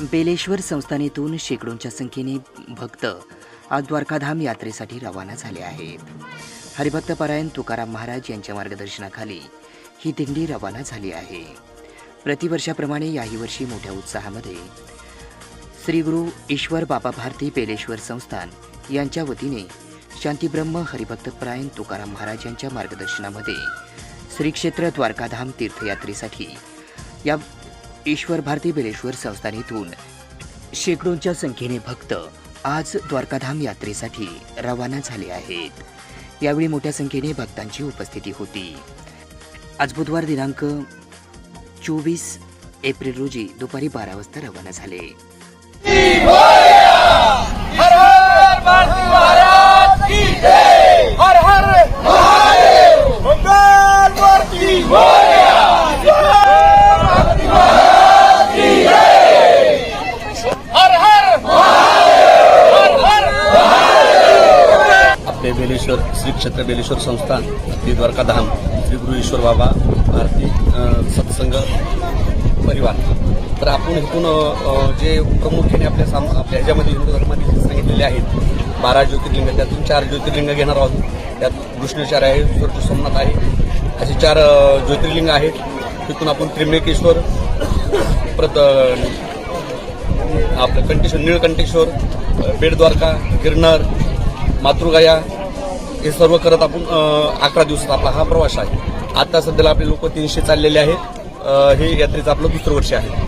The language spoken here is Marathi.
बेलेश्वर संस्थानेतून शेकडोंच्या संख्येने भक्त आज द्वारकाधाम यात्रेसाठी रवाना झाले आहेत. हरिभक्तपरायण तुकाराम महाराज यांच्या मार्गदर्शनाखाली ही दिंडी रवाना झाली आहे. प्रतिवर्षाप्रमाणे याही वर्षी मोठ्या उत्साहामध्ये श्री गुरु ईश्वर बाबा भारती बेलेश्वर संस्थान यांच्या वतीने शांतीब्रह्म हरिभक्तपरायण तुकाराम महाराज यांच्या मार्गदर्शनामध्ये श्रीक्षेत्र द्वारकाधाम तीर्थयात्रेसाठी या ईश्वर भारती बेलेश्वर संस्थानीतून. शेकडोंच्या संख्येने भक्त आज द्वारकाधाम यात्रेसाठी रवाना झाले आहेत. यावेळी मोठ्या संख्येने भक्तांची उपस्थिती होती. आज बुधवार दिनांक चोवीस एप्रिल रोजी दुपारी बारा वाजता रवाना झाले. हर हर भारती महाराज की जय हर हर महादेव मंगल मूर्ती हर हर हर ते बेलेश्वर श्री क्षेत्र बेलेश्वर संस्थान श्री द्वारकाधाम श्री गुरुईश्वर बाबा भारती सत्संग परिवार. तर आपण इथून जे प्रामुख्याने आपल्या साम आपल्या ह्याच्यामध्ये हिंदू धर्माने सांगितलेले आहेत बारा ज्योतिर्लिंग त्यातून चार ज्योतिर्लिंग घेणार आहोत. त्यात कृष्णेश्वर आहे स्वर्ण सोमनाथ आहे. असे चार ज्योतिर्लिंग आहेत. तिथून आपण त्रिमेकेश्वर परत आपलं कंटेश्वर निळकंठेश्वर बेडद्वारका गिरनार मातृगाया हे सर्व करत आपण अकरा दिवसात आपला हा प्रवास आहे. आता सध्याला आपले लोक तीनशे चाललेले आहेत. हे यात्रेचं आपलं दुसरं वर्ष आहे.